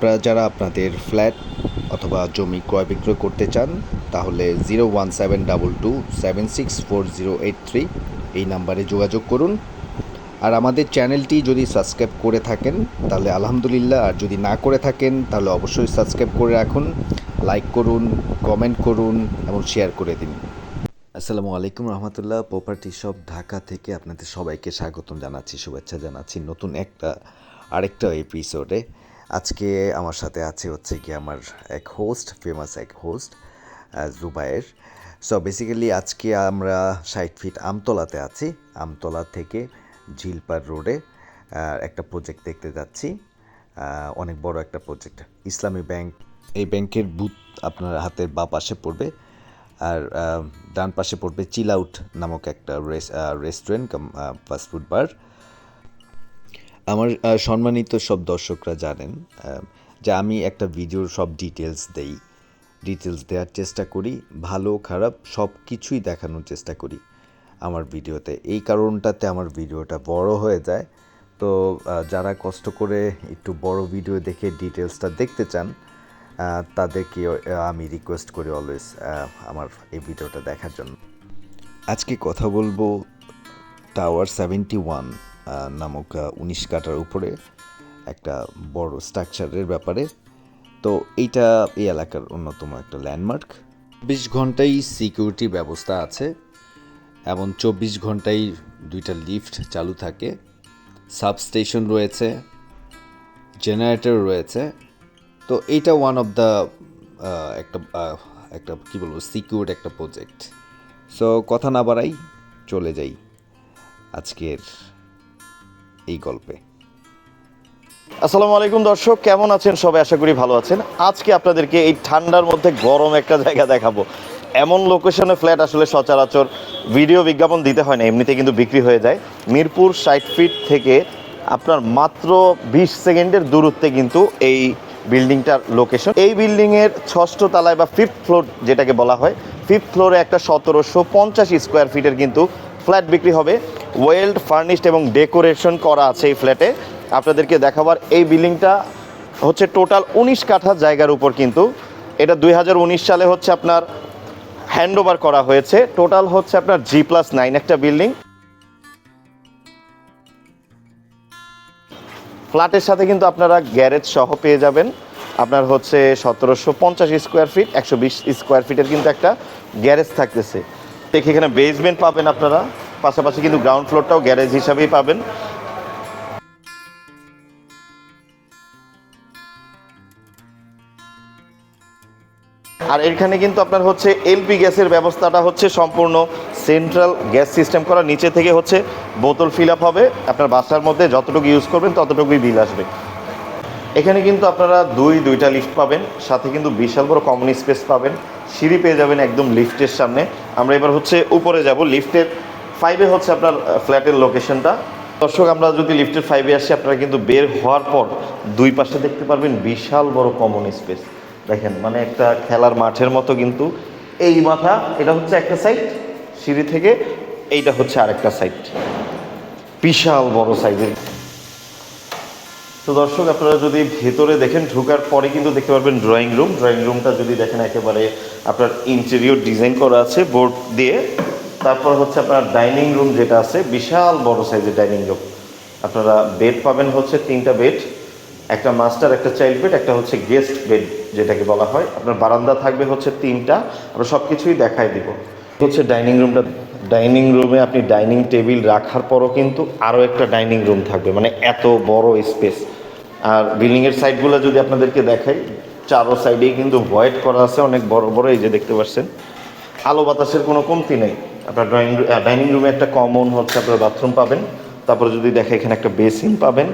আপনারা যারা আপনাদের ফ্ল্যাট অথবা জমি ক্রয় বিক্রয় করতে চান, তাহলে zero one seven double two seven six four zero eight three এই নাম্বারে যোগাযোগ করুন। আর আমাদের চ্যানেলটি যদি সাবস্ক্রাইব করে থাকেন, তাহলে আলহামদুলিল্লাহ। আর যদি না করে থাকেন, তাহলে অবশ্যই সাবস্ক্রাইব করে রাখুন, লাইক করুন, কমেন্ট করুন এবং শেয়ার করে দিন। আসসালামু আলাইকুম রহমতুল্লাহ, প্রপার্টি শপ ঢাকা থেকে আপনাদের সবাইকে স্বাগতম জানাচ্ছি, শুভেচ্ছা জানাচ্ছি নতুন একটা, আরেকটা এপিসোডে আজকে আমার সাথে আছে হচ্ছে কি আমার এক হোস্ট ফেমাস এক হোস্ট জুবায়ের সো বেসিক্যালি আজকে আমরা ষাট ফিট আমতলাতে আছি। আমতলা থেকে ঝিলপার রোডে একটা প্রজেক্ট দেখতে যাচ্ছি। অনেক বড় একটা প্রজেক্ট ইসলামী ব্যাংক এই ব্যাংকের বুথ আপনার হাতের বা পাশে পড়বে। আর ডান পাশে পড়বে চিল আউট নামক একটা রেস্টুরেন্ট ফাস্টফুড বার আমার সম্মানিত সব দর্শকরা জানেন যে আমি একটা ভিডিওর সব ডিটেলস দেই। ডিটেলস দেওয়ার চেষ্টা করি, ভালো, খারাপ, সব কিছুই দেখানোর চেষ্টা করি আমার ভিডিওতে। এই কারণটাতে আমার ভিডিওটা বড় হয়ে যায়। তো যারা কষ্ট করে একটু বড় ভিডিও দেখে ডিটেলসটা দেখতে চান তাদেরকে আমি রিকোয়েস্ট করি অলওয়েজ আমার এই ভিডিওটা দেখার জন্য। আজকে কথা বলব টাওয়ার সেভেন্টি ওয়ান নামক উনিশ কাটার উপরে একটা বড় স্ট্রাকচারের ব্যাপারে। তো এইটা এই এলাকার অন্যতম একটা ল্যান্ডমার্ক। চব্বিশ ঘন্টাই সিকিউরিটি ব্যবস্থা আছে, এবং চব্বিশ ঘন্টাই দুইটা লিফট চালু থাকে। সাবস্টেশন রয়েছে, জেনারেটর রয়েছে। তো এইটা ওয়ান অফ দ্য একটা একটা কী বলব সিকিউর একটা প্রজেক্ট সো কথা না বাড়াই, চলে যাই আজকের এই গল্পে। আসসালামু আলাইকুম দর্শক, কেমন আছেন সবাই? আশা করি ভালো আছেন। আজকে আপনাদেরকে এই ঠান্ডার মধ্যে গরম একটা জায়গা দেখাবো। এমন লোকেশনে ফ্ল্যাট আসলে সচরাচর ভিডিও বিজ্ঞাপন দিতে হয় না এমনিতে কিন্তু বিক্রি হয়ে যায়। মিরপুর ষাট ফিট থেকে আপনার মাত্র বিশ সেকেন্ডের দূরত্বে কিন্তু এই বিল্ডিংটার লোকেশন এই বিল্ডিংয়ের ষষ্ঠ তলায় বা ফিফথ ফ্লোর যেটাকে বলা হয় ফিফথ ফ্লোরে একটা সতেরোশো পঞ্চাশ স্কোয়ার ফিটের কিন্তু ফ্ল্যাট বিক্রি হবে। ওয়েল্ড ফার্নিশড এবং ডেকোরেশন করা আছে এই ফ্ল্যাটে। আপনাদেরকে দেখাবার এই বিল্ডিংটা হচ্ছে টোটাল উনিশ কাঠা জায়গার উপর কিন্তু। এটা দুই হাজার উনিশ সালে হচ্ছে আপনার হ্যান্ডওভার করা হয়েছে। টোটাল হচ্ছে আপনার জি প্লাস নাইন একটা বিল্ডিং। ফ্ল্যাটের সাথে কিন্তু আপনারা গ্যারেজ সহ পেয়ে যাবেন। আপনার হচ্ছে সতেরোশো পঞ্চাশ স্কোয়ার ফিট, একশো বিশ স্কোয়ার ফিটের কিন্তু একটা গ্যারেজ থাকতেছে। ঠিক এখানে বেসমেন্ট পাবেন আপনারা। পাশাপাশি কিন্তু গ্রাউন্ড ফ্লোরটাও গ্যারেজ হিসাবেই পাবেন। আর এখানে কিন্তু আপনার হচ্ছে এলপি গ্যাসের ব্যবস্থাটা হচ্ছে সম্পূর্ণ সেন্ট্রাল গ্যাস সিস্টেম করা। নিচে থেকে হচ্ছে বোতল ফিল আপ হবে। আপনার বাসার মধ্যে যতটুকু ইউজ করবেন ততটুকুই বিল আসবে। এখানে কিন্তু আপনারা দুই, দুইটা লিফট পাবেন। সাথে কিন্তু বিশাল বড় কমন স্পেস পাবেন। সিঁড়ি পেয়ে যাবেন একদম লিফটের সামনে। আমরা এবার হচ্ছে উপরে যাব। লিফটের ফাইভে হচ্ছে আপনার ফ্ল্যাটের লোকেশনটা দর্শক, আমরা যদি লিফটের ফাইভে আসি, আপনারা কিন্তু বের হওয়ার পর দুই পাশে দেখতে পারবেন বিশাল বড় কমন স্পেস দেখেন মানে একটা খেলার মাঠের মতো কিন্তু। এই মাথা, এটা হচ্ছে একটা সাইড সিঁড়ি থেকে এইটা হচ্ছে আরেকটা সাইড বিশাল বড় সাইজের তো দর্শক, আপনারা যদি ভেতরে দেখেন, ঢোকার পরে কিন্তু দেখতে পারবেন ড্রয়িং রুম ড্রয়িং রুমটা যদি দেখেন, একেবারে আপনার ইন্টেরিয়র ডিজাইন করা আছে বোর্ড দিয়ে। তারপর হচ্ছে আপনার ডাইনিং রুম যেটা আছে, বিশাল বড় সাইজের ডাইনিং রুম। আপনারা বেড পাবেন হচ্ছে তিনটা বেড, একটা মাস্টার, একটা চাইল্ড বেড, একটা হচ্ছে গেস্ট বেড যেটাকে বলা হয়। আপনার বারান্দা থাকবে হচ্ছে তিনটা, আমরা সব কিছুই দেখাই দিব। হচ্ছে ডাইনিং রুমটা, ডাইনিং রুমে আপনি ডাইনিং টেবিল রাখার পরও কিন্তু আরও একটা ডাইনিং রুম থাকবে মানে এত বড় স্পেস। আর বিল্ডিংয়ের সাইডগুলো যদি আপনাদেরকে দেখাই, চারো সাইডেই কিন্তু ভয়েড করা আছে, অনেক বড় বড়, এই যে দেখতে পাচ্ছেন। আলো বাতাসের কোনো কমতি নেই। আপনার ড্রয়িং ডাইনিং রুমে একটা কমন হচ্ছে, আপনার বাথরুম পাবেন। তারপরে যদি দেখে এখানে একটা বেসিন পাবেন।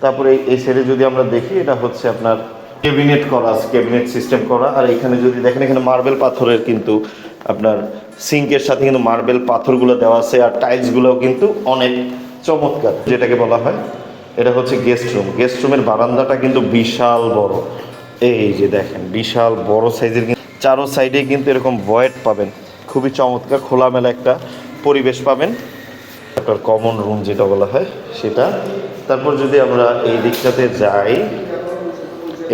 তারপরে এই- সাইডে যদি আমরা দেখি, এটা হচ্ছে আপনার ক্যাবিনেট করা আছে ক্যাবিনেট সিস্টেম করা। আর এখানে যদি দেখেন, এখানে মার্বেল পাথরের কিন্তু আপনার সিঙ্কের সাথে কিন্তু মার্বেল পাথরগুলো দেওয়া আছে, আর টাইলসগুলোও কিন্তু অনেক চমৎকার, যেটাকে বলা হয়। এটা হচ্ছে গেস্ট রুম গেস্ট রুমের বারান্দাটা কিন্তু বিশাল বড়। এই যে দেখেন, বিশাল বড় সাইজের কিন্তু চারো সাইডে কিন্তু এরকম ভয়েড পাবেন। খুবই চমৎকার, খোলামেলা একটা পরিবেশ পাবেন। আপনার কমন রুম যেটা বলা হয় সেটা। তারপর যদি আমরা এই দিকটাতে যাই,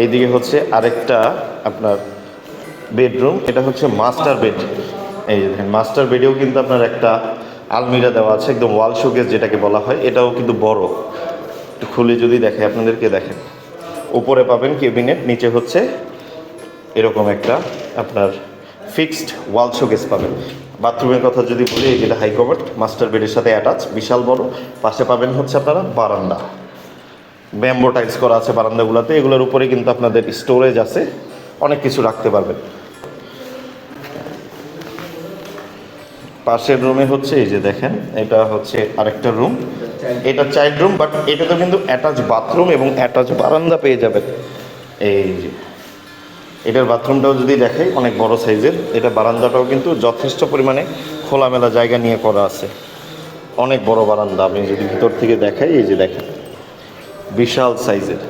এইদিকে হচ্ছে আরেকটা আপনার বেডরুম এটা হচ্ছে মাস্টার বেড এই যে দেখেন মাস্টার বেডেও কিন্তু আপনার একটা আলমিরা দেওয়া আছে, একদম ওয়াল শোকেস যেটাকে বলা হয়, এটাও কিন্তু বড়। একটু খুলে যদি দেখে আপনাদেরকে দেখেন। উপরে পাবেন কেবিনেট নিচে হচ্ছে এরকম একটা আপনার ফিক্সড ওয়াল শোকেস পাবেন। বাথরুমের কথা যদি বলি, এই যেটা হাই কভার মাস্টার বেডের সাথে অ্যাটাচ, বিশাল বড়। পাশে পাবেন হচ্ছে আপনারা বারান্দা। ব্যাম্বো টাইলস করা আছে বারান্দাগুলোতে, এগুলোর উপরে কিন্তু আপনাদের স্টোরেজ আছে, অনেক কিছু রাখতে পারবেন। পাশের রুমে হচ্ছে, এই যে দেখেন, এটা হচ্ছে আরেকটা রুম। এটা চাইল্ড রুম, বাট এটাতে কিন্তু অ্যাটাচ বাথরুম এবং অ্যাটাচ বারান্দা পেয়ে যাবেন। এই যে। এটার বাথরুমটাও যদি দেখাই অনেক বড় সাইজের, এটা বারান্দাটাও কিন্তু যথেষ্ট পরিমাণে খোলামেলা জায়গা নিয়ে করা আছে। অনেক বড় বারান্দা আমি যদি ভিতর থেকে দেখাই এই যে দেখেন, বিশাল সাইজের।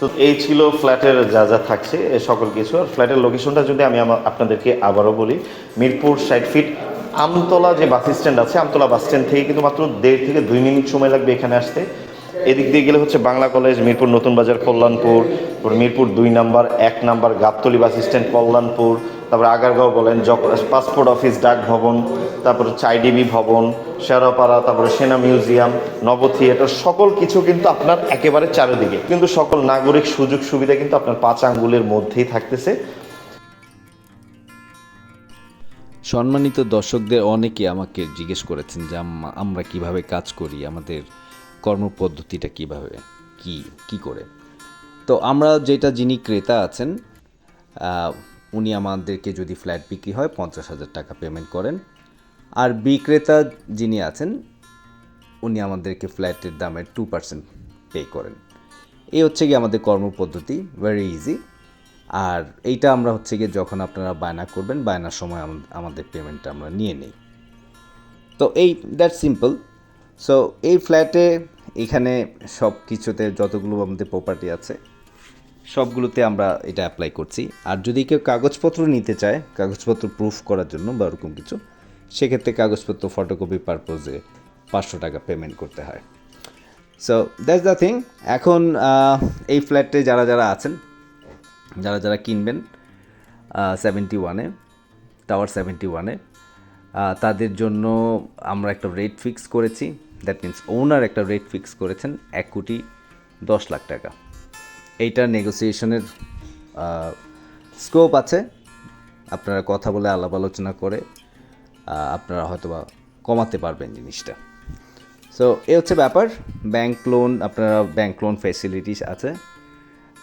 তো এই ছিল ফ্ল্যাটের যা যা থাকছে সকল কিছু। আর ফ্ল্যাটের লোকেশনটা যদি আমি আপনাদেরকে আবারও বলি, মিরপুর ষাট ফিট আমতলা যে বাস স্ট্যান্ড আছে, আমতলা বাস স্ট্যান্ড থেকে কিন্তু মাত্র দেড় থেকে দুই মিনিট সময় লাগবে এখানে আসতে। এদিক দিয়ে গেলে হচ্ছে বাংলা কলেজ, মিরপুর, নতুন বাজার, কল্যাণপুর মিরপুর দুই নাম্বার, এক number, Gabtoli bus stand, Kalyanpur, তারপর আগারগাঁও বলেন পাসপোর্ট অফিস, ডাক ভবন, তারপরে চাইডিবি ভবন, শেরাপাড়া, তারপরে সেনা মিউজিয়াম নব থিয়েটার, সকল কিছু কিন্তু আপনার একেবারে চারিদিকে। কিন্তু সকল নাগরিক সুযোগ সুবিধা কিন্তু আপনার পাঁচ আঙ্গুলের মধ্যেই থাকতেছে। সম্মানিত দর্শকদের, অনেকে আমাকে জিজ্ঞেস করেছেন যে আমরা কীভাবে কাজ করি? আমাদের কর্মপদ্ধতিটা কীভাবে? কি কি করে? তো আমরা যেটা যিনি ক্রেতা আছেন উনি আমাদেরকে যদি ফ্ল্যাট বিক্রি হয়, পঞ্চাশ হাজার টাকা পেমেন্ট করেন। আর বিক্রেতা যিনি আছেন, উনি আমাদেরকে ফ্ল্যাটের দামের টু পার্সেন্ট পে করেন। এই হচ্ছে কি আমাদের কর্মপদ্ধতি ভেরি ইজি আর এইটা আমরা হচ্ছে গিয়ে যখন আপনারা বায়না করবেন, বায়নার সময় আমাদের পেমেন্টটা আমরা নিয়ে নিই। তো এই দ্যাট সিম্পল সো এই ফ্ল্যাটে এখানে সব কিছুতে যতগুলো আমাদের প্রপার্টি আছে, সবগুলোতে আমরা এটা অ্যাপ্লাই করছি। আর যদি কেউ কাগজপত্র নিতে চায়, কাগজপত্র প্রুফ করার জন্য বা ওরকম কিছু, সেক্ষেত্রে কাগজপত্র ফটোকপি পারপোজে পাঁচশো টাকা পেমেন্ট করতে হয়। সো দ্যাটস দ্য থিং এখন এই ফ্ল্যাটে যারা যারা আছেন, যারা যারা কিনবেন সেভেন্টি ওয়ানে টাওয়ার সেভেন্টি ওয়ানে তাদের জন্য আমরা একটা রেট ফিক্স করেছি। দ্যাট মিন্স ওনার একটা রেট ফিক্স করেছেন এক কোটি দশ লাখ টাকা। এইটা নেগোসিয়েশনের স্কোপ আছে। আপনারা কথা বলে আলাপ আলোচনা করে আপনারা হয়তোবা কমাতে পারবেন জিনিসটা। সো এ হচ্ছে ব্যাপার। ব্যাংক লোন আপনারা ব্যাংক লোন ফেসিলিটিস আছে।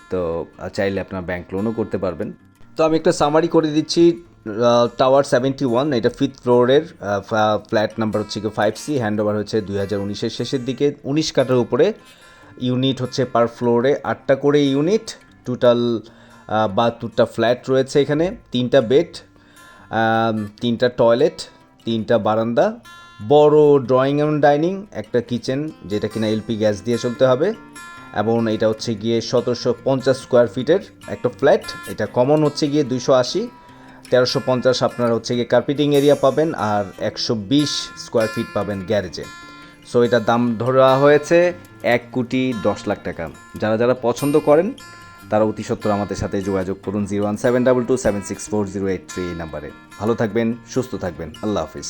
তো, চাইলে আপনার ব্যাংক লোনও করতে পারবেন। তো আমি একটা সামারি করে দিচ্ছি। টাওয়ার সেভেন্টি ওয়ান এটা ফিফথ ফ্লোরের ফ্ল্যাট নাম্বার হচ্ছে কি ফাইভ সি হ্যান্ড ওভার হচ্ছে দুই হাজার উনিশের শেষের দিকে। উনিশ কাটার উপরে ইউনিট হচ্ছে পার ফ্লোরে আটটা করে ইউনিট টোটাল বাহাত্তরটা ফ্ল্যাট রয়েছে এখানে, তিনটা বেড তিনটা টয়লেট তিনটা বারান্দা, বড় ড্রয়িং অ্যান্ড ডাইনিং একটা কিচেন যেটা কিনা এলপি গ্যাস দিয়ে চলতে হবে, এবং এটা হচ্ছে গিয়ে সতেরোশো পঞ্চাশ স্কোয়ার ফিটের একটা ফ্ল্যাট এটা কমন হচ্ছে গিয়ে দুইশো আশি। তেরোশো পঞ্চাশ আপনার হচ্ছে গিয়ে কার্পেটিং এরিয়া পাবেন আর একশো বিশ স্কোয়ার ফিট পাবেন গ্যারেজে সো এটার দাম ধরা হয়েছে এক কোটি দশ লাখ টাকা। যারা যারা পছন্দ করেন, তারা অতি সত্তর আমাদের সাথে যোগাযোগ করুন zero one seven double two seven six four zero eight three এই নাম্বারে। ভালো থাকবেন, সুস্থ থাকবেন। আল্লাহ হাফিজ।